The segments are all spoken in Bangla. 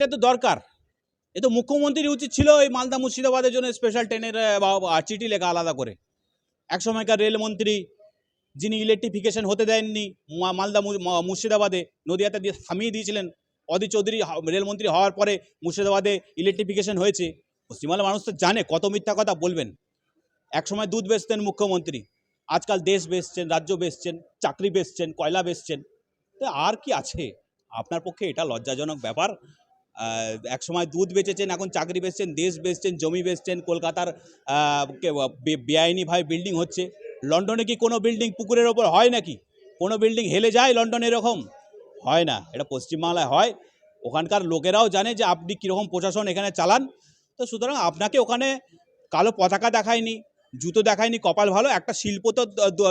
এটা তো দরকার। এ তো মুখ্যমন্ত্রীর উচিত ছিল এই মালদা মুর্শিদাবাদের জন্য স্পেশাল ট্রেনের চিঠি লেখা আলাদা করে। এক সময়কার রেলমন্ত্রী যিনি ইলেকট্রিফিকেশন হতে দেননি মালদা মুর্শিদাবাদে নদিয়াতে দিয়ে থামিয়ে দিয়েছিলেন। অদি চৌধুরী রেলমন্ত্রী হওয়ার পরে মুর্শিদাবাদে ইলেকট্রিফিকেশন হয়েছে। পশ্চিমবাংলার মানুষ তো জানে, কত মিথ্যা কথা বলবেন। একসময় দুধ বেচতেন মুখ্যমন্ত্রী। আজকাল দেশ বেচছেন, রাজ্য বেচছেন, চাকরি বেচছেন, কয়লা বেচছেন। তো আর কি আছে? আপনার পক্ষে এটা লজ্জাজনক ব্যাপার। আহ, এক সময় দুধ বেচেছেন এখন চাকরি বেচছেন দেশ বেচছেন জমি বেচছেন কলকাতার বেআইনিভাবে বিল্ডিং হচ্ছে। লন্ডনে কি কোনো বিল্ডিং পুকুরের ওপর হয় নাকি? কোনো বিল্ডিং হেলে যায় লন্ডনে এরকম? হয় না এটা পশ্চিমবাংলায় হয়। ওখানকার লোকেরাও জানে যে আপনি কীরকম প্রশাসন এখানে চালান। তো সুতরাং আপনাকে ওখানে কালো পতাকা দেখায়নি জুতো দেখায়নি কপাল ভালো একটা শিল্প তো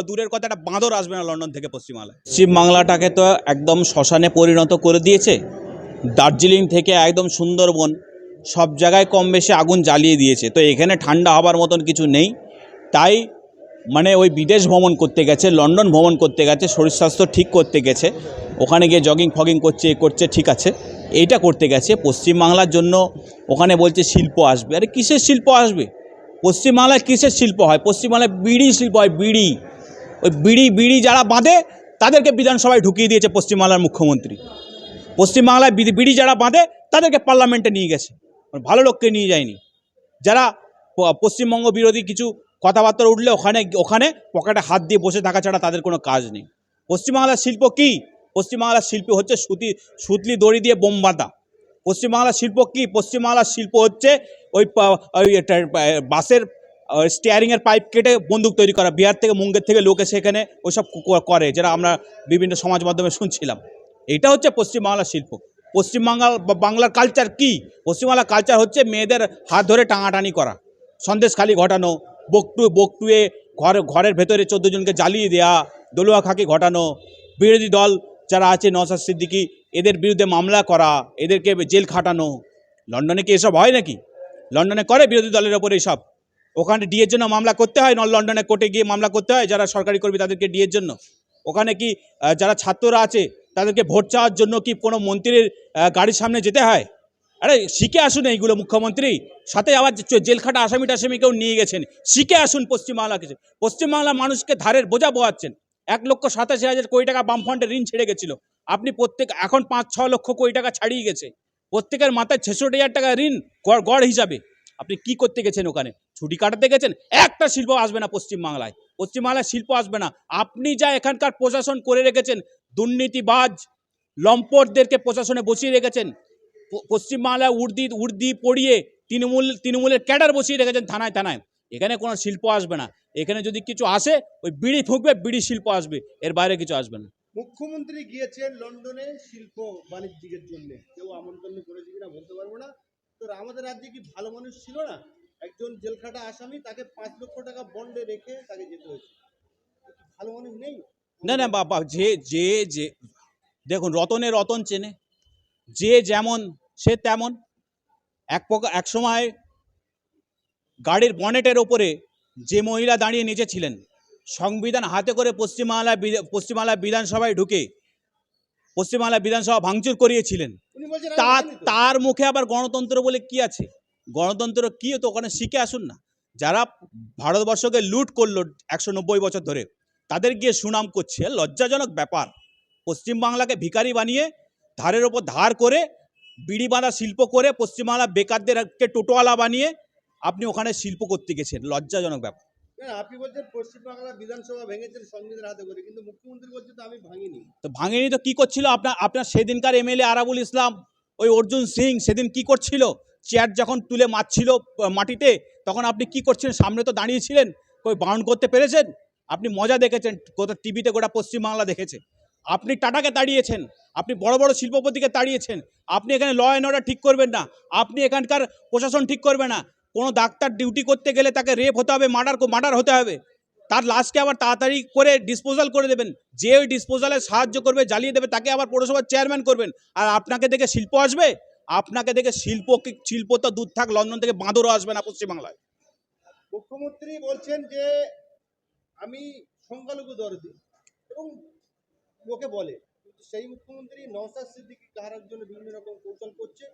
দূরের কথা একটা বাঁদর আসবে না লন্ডন থেকে পশ্চিমবাংলায়। পশ্চিমবাংলাটাকে তো একদম শ্মশানে পরিণত করে দিয়েছে। দার্জিলিং থেকে একদম সুন্দরবন, সব জায়গায় কম বেশি আগুন জ্বালিয়ে দিয়েছে। তো এখানে ঠান্ডা হবার মতন কিছু নেই। তাই মানে ওই বিদেশ ভ্রমণ করতে গেছে, লন্ডন ভ্রমণ করতে গেছে, শরীর স্বাস্থ্য ঠিক করতে গেছে। ওখানে গিয়ে জগিং ফগিং করছে, এ করছে, ঠিক আছে। এইটা করতে গেছে। পশ্চিমবাংলার জন্য ওখানে বলছে শিল্প আসবে। আরে কিসের শিল্প আসবে? পশ্চিমবাংলায় কিসের শিল্প হয়? পশ্চিমবাংলায় বিড়ি শিল্প হয়, বিড়ি। ওই বিড়ি বিড়ি যারা বাঁধে, তাদেরকে বিধানসভায় ঢুকিয়ে দিয়েছে পশ্চিমবাংলার মুখ্যমন্ত্রী। পশ্চিমবাংলায় বিড়ি যারা বাঁধে, তাদেরকে পার্লামেন্টে নিয়ে গেছে। মানে ভালো লোককে নিয়ে যায়নি। যারা পশ্চিমবঙ্গ বিরোধী কিছু কথাবার্তা উঠলে ওখানে ওখানে পকেটে হাত দিয়ে বসে থাকা ছাড়া তাদের কোনো কাজ নেই। পশ্চিমবাংলার শিল্প কি? পশ্চিমবাংলার শিল্প হচ্ছে সুতি, সুতলি দড়ি দিয়ে বোম বাঁধা। পশ্চিমবাংলার শিল্প কি? পশ্চিমবাংলার শিল্প হচ্ছে ওই ওই বাসের স্টিয়ারিংয়ের পাইপ কেটে বন্দুক তৈরি করা। বিহার থেকে মুঙ্গের থেকে লোকে সেখানে ওইসব করে, যেটা আমরা বিভিন্ন সমাজ মাধ্যমে শুনছিলাম। এটা হচ্ছে পশ্চিমবাংলার শিল্প। পশ্চিমবাংলার বা বাংলার কালচার কি? পশ্চিমবাংলার কালচার হচ্ছে মেয়েদের হাত ধরে টাঙাটানি করা। সন্দেশখালি ঘটানো, বকটু, বকটুয়ে ঘর, ঘরের ভেতরে চোদ্দ জনকে জ্বালিয়ে দেওয়া দলুয়া খাকি ঘটানো, বিরোধী দল যারা আছে, নওশাদ সিদ্দিকি, এদের বিরুদ্ধে মামলা করা, এদেরকে জেল খাটানো। লন্ডনে কি এসব হয় নাকি? লন্ডনে করে বিরোধী দলের ওপর এসব। ওখানে ডিএর জন্য মামলা করতে হয় ন লন্ডনে কোর্টে গিয়ে মামলা করতে হয়, যারা সরকারি কর্মী তাদেরকে ডিএর জন্য। ওখানে কি যারা ছাত্ররা আছে, তাদেরকে ভোট চাওয়ার জন্য কি কোনো মন্ত্রীর গাড়ির সামনে যেতে হয়? আরে, শিখে আসুন এইগুলো, মুখ্যমন্ত্রী। সাথে আবার যে- জেল খাটা আসামি টাসামিকেও নিয়ে গেছেন। শিখে আসুন পশ্চিমবাংলাকে পশ্চিমবাংলার মানুষকে ধারের বোঝা বোয়াচ্ছেন এক লক্ষ সাতাশি হাজার কোটি টাকা বামফ্রন্টে ঋণ ছেড়ে গেছিল। আপনি প্রত্যেক, এখন পাঁচ, ছ লক্ষ কোটি টাকা ছাড়িয়ে গেছে। প্রত্যেকের মাথায় ছেষট্টি হাজার টাকা ঋণ গড় হিসাবে। আপনি কি করতে গেছেন ওখানে? ছুটি কাটাতে গেছেন? একটা শিল্প আসবে না পশ্চিমবাংলায়। পশ্চিমবাংলায় শিল্প আসবে না। আপনি যা এখানকার প্রশাসন করে রেখেছেন, দুর্নীতিবাজ লম্পটদেরকে প্রশাসনে বসিয়ে রেখেছেন পশ্চিমবাংলায় উর্দি উর্দি পড়িয়ে তৃণমূল, তৃণমূলের ক্যাডার বসিয়ে রেখেছেন থানায় থানায়। এখানে কোনো শিল্প আসবে না। এখানে যদি কিছু আসে, ওই বিড়ি ফুঁকবে, বিড়ি শিল্প আসবে। এর বাইরে কিছু আসবে না। মুখ্যমন্ত্রী গিয়েছেন লন্ডনে শিল্প বাণিজ্যিকের জন্য। কেউ আমন্ত্রণ করেছে কিনা বলতে পারব না। তো আমাদের রাজ্যে কি ভালো মানুষ ছিল না? একজন জেলখাটা আসামি তাকে পাঁচ লক্ষ টাকা বন্ডে রেখে তাকে যেতে হয়েছে। ভালো মানুষ নেই? না না বাবা যে যে যে দেখুন রতনে রতন চেনে। যে যেমন সে তেমন। এক প্রকার এক সময় গাড়ির বনেটের ওপরে যে মহিলা দাঁড়িয়ে নেচেছিলেন সংবিধান হাতে করে পশ্চিমবাংলা পশ্চিমবাংলায় বিধানসভায় ঢুকে পশ্চিমবাংলায় বিধানসভা ভাঙচুর করিয়েছিলেন। তার মুখে আবার গণতন্ত্র বলে কি আছে? গণতন্ত্র কি তো ওখানে শিখে আসুন না। যারা ভারতবর্ষকে লুট করল একশো নব্বই বছর ধরে তাদের গিয়ে সুনাম করছে লজ্জাজনক ব্যাপার। পশ্চিমবাংলাকে ভিখারি বানিয়ে ধারের ওপর ধার করে বিড়ি বাঁধা শিল্প করে পশ্চিমবাংলা বেকারদেরকে টোটোওয়ালা বানিয়ে আপনি ওখানে শিল্প করতে গেছেন লজ্জাজনক ব্যাপার। আপনি বলছেন পশ্চিমবাংলা বিধানসভা ভেঙেছেন সংবিধান হাতে করে কিন্তু মুখ্যমন্ত্রী বলছে তো আমি ভাঙিনি। তো ভাঙেনি তো কি করছিল? আপনার আপনার সেদিনকার এমএলএ আরাবুল ইসলাম ওই অর্জুন সিং সেদিন কি করছিল? চেয়ার যখন তুলে মারছিল মাটিতে, তখন আপনি কি করছিলেন? সামনে তো দাঁড়িয়েছিলেন, কই বাউন্ড করতে পেরেছেন? আপনি মজা দেখেছেন, গোটা টিভিতে গোটা পশ্চিমবাংলা দেখেছে। আপনি টাটাকে তাড়িয়েছেন, আপনি বড় বড় শিল্পপতিকে তাড়িয়েছেন, আপনি এখানে ল অ্যান্ড অর্ডার ঠিক করবেন না, আপনি এখানকার প্রশাসন ঠিক করবে না, কোনো ডাক্তার ডিউটি করতে গেলে তাকে রেপ হতে হবে মার্ডার মার্ডার হতে হবে। তার লাশকে আবার তাড়াতাড়ি করে ডিসপোজাল করে দেবেন, যে ওই ডিসপোজালে সাহায্য করবে, জ্বালিয়ে দেবে, তাকে আবার পৌরসভার চেয়ারম্যান করবেন, আর আপনাকে দেখে শিল্প আসবে? আপনাকে দেখে শিল্প শিল্প তো দূর থাক, লন্ডন থেকে বাঁদরও আসবে না পশ্চিমবাংলায়। মুখ্যমন্ত্রী বলছেন যে, আমি সংখ্যালঘু দরদি এবং লোকে বলে সেই মুখ্যমন্ত্রী নওশাদ সিদ্দিকি কাহার জন্য বিভিন্ন রকম কৌশল করছে,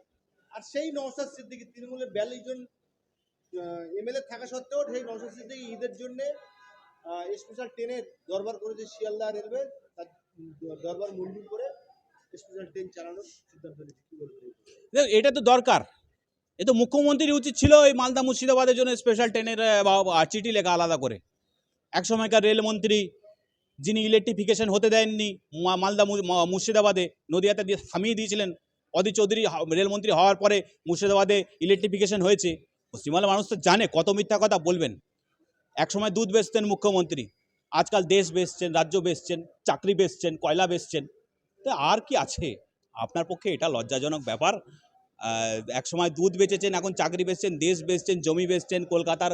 আর সেই নওশাদ সিদ্দিকী তৃণমূলের বিয়াল্লিশ জন এমএলএ থাকা সত্ত্বেও সেই নওশাদ সিদ্দিকী ঈদের জন্য স্পেশাল ট্রেনের দরবার করেছে শিয়ালদা রেলওয়ে তার দরবার মঞ্জুর করে। বলবেন এটা তো দরকার। এ তো মুখ্যমন্ত্রীর উচিত ছিল এই মালদা মুর্শিদাবাদের জন্য স্পেশাল ট্রেনের চিঠি লেখা আলাদা করে। এক সময়কার রেলমন্ত্রী যিনি ইলেকট্রিফিকেশন হতে দেননি মালদা মুর্শিদাবাদে নদিয়াতে দিয়ে থামিয়ে দিয়েছিলেন। অদি চৌধুরী রেলমন্ত্রী হওয়ার পরে মুর্শিদাবাদে ইলেকট্রিফিকেশন হয়েছে। পশ্চিমবাংলার মানুষ তো জানে, কত মিথ্যা কথা বলবেন। এক সময় দুধ বেচতেন মুখ্যমন্ত্রী। আজকাল দেশ বেচছেন, রাজ্য বেচছেন, চাকরি বেচছেন, কয়লা বেচছেন। তো আর কি আছে? আপনার পক্ষে এটা লজ্জাজনক ব্যাপার। এক সময় দুধ বেচেছেন, এখন চাকরি বেচছেন, দেশ বেচছেন, জমি বেচছেন, কলকাতার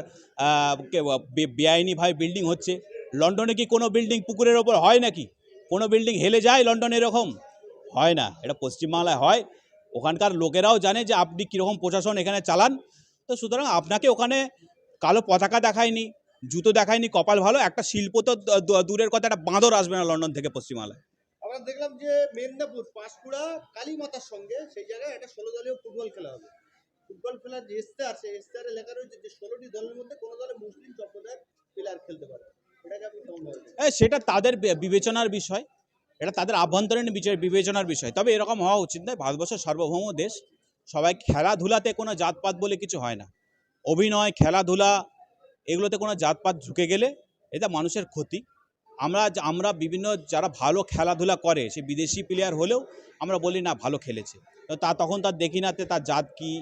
বেআইনিভাবে বিল্ডিং হচ্ছে। লন্ডনে কি কোনো বিল্ডিং পুকুরের ওপর হয় নাকি? কোনো বিল্ডিং হেলে যায় লন্ডনে এরকম? হয় না, এটা পশ্চিমবাংলায় হয়। ওখানকার লোকেরাও জানে যে আপনি কীরকম প্রশাসন এখানে চালান। তো সুতরাং আপনাকে ওখানে কালো পতাকা দেখায়নি, জুতো দেখায়নি, কপাল ভালো, একটা শিল্প তো দূরের কথা, একটা বাঁদর আসবে না লন্ডন থেকে পশ্চিমবাংলায়। আমরা দেখলাম যে মেদিনীপুর, পাঁশকুড়া, কালীমাতার সঙ্গে সেই জায়গায় একটা ষোলো দলীয় ফুটবল খেলা হবে। ফুটবল খেলার যে ইস্তার সেই ইস্তারে লেখা রয়েছে যে ষোলোটি দলের মধ্যে কোনো দলে মুসলিম সম্প্রদায়ের প্লেয়ার খেলতে পারে। হ্যাঁ সেটা তাদের বিবেচনার বিষয়। এটা তাদের আভ্যন্তরীণ বিবেচনার বিষয়। তবে এরকম হওয়া উচিত নয়। ভারতবর্ষের সার্বভৌম দেশ, সবাই খেলাধুলাতে কোনো জাতপাত বলে কিছু হয় না। অভিনয়, খেলাধুলা, এগুলোতে কোনো জাতপাত ঝুঁকে গেলে এটা মানুষের ক্ষতি। আমরা আমরা বিভিন্ন যারা ভালো খেলাধুলা করে, সে বিদেশি প্লেয়ার হলেও আমরা বলি, না, ভালো খেলেছে। তো তা তখন তার দেখি না তে তার জাত কী,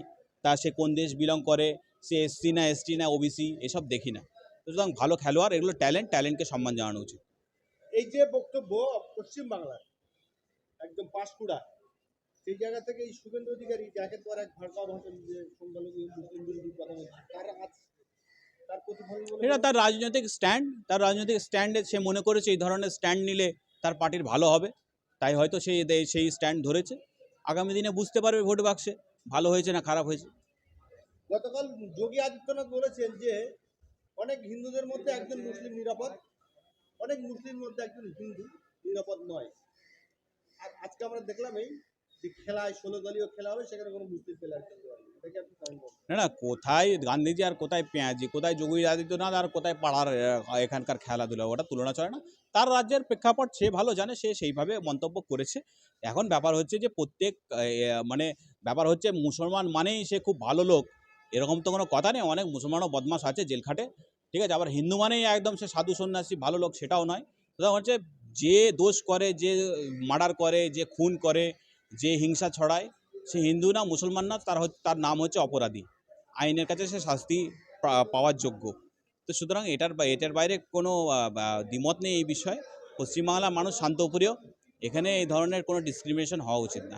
তা সে কোন দেশ বিলং করে, সে এসসি না এসটি না ওবিসি এসব দেখি না। সুতরাং ভালো খেলোয়াড়, এগুলো ট্যালেন্ট ট্যালেন্টকে সম্মান জানানো উচিত। এই যে বক্তব্য পশ্চিম বাংলার একদম পাঁশকুড়া, সেই জায়গা থেকে এই শুভেন্দু অধিকারী, একের পর এক ভাড়কাও ভাষণ যে সংখ্যালঘু বিরোধী কথা বলছে তার আজ এটা তার রাজনৈতিক স্ট্যান্ড তার রাজনৈতিক স্ট্যান্ডে সে মনে করেছে এই ধরনের স্ট্যান্ড নিলে তার পার্টির ভালো হবে। তাই হয়তো সে সেই স্ট্যান্ড ধরেছে। আগামী দিনে বুঝতে পারবে ভোট বাক্সে ভালো হয়েছে না খারাপ হয়েছে। গতকাল যোগী আদিত্যনাথ বলেছেন যে অনেক হিন্দুদের মধ্যে একজন মুসলিম নিরাপদ অনেক মুসলিমের মধ্যে একজন হিন্দু নিরাপদ নয়। আর আজকে আমরা দেখলাম এই না। না কোথায় গান্ধীজি আর কোথায় পেঁয়াজি, কোথায় যোগী আদিত্যনাথ আর কোথায় পাড়ার এখানকার খেলাধুলা, ওটা তুলনা চলে না। তার রাজ্যের প্রেক্ষাপট সে ভালো জানে, সে সেইভাবে মন্তব্য করেছে। এখন ব্যাপার হচ্ছে যে প্রত্যেক মানে ব্যাপার হচ্ছে মুসলমান মানেই সে খুব ভালো লোক। এরকম তো কোনো কথা নেই, অনেক মুসলমানও বদমাস আছে জেল খাটে ঠিক আছে, আবার হিন্দু মানেই একদম সে সাধু সন্ন্যাসী, ভালো লোক সেটাও নয়। সুতরাং হচ্ছে যে দোষ করে, যে মার্ডার করে, যে খুন করে যে হিংসা ছড়ায়, সে হিন্দু না, মুসলমান না, তার তার নাম হচ্ছে অপরাধী। আইনের কাছে সে শাস্তি পাওয়ার যোগ্য। তো সুতরাং এটার এটার বাইরে কোনো দ্বিমত নেই এই বিষয়ে। পশ্চিমবাংলার মানুষ শান্তপ্রিয় এখানে এই ধরনের কোনো ডিসক্রিমিনেশন হওয়া উচিত না।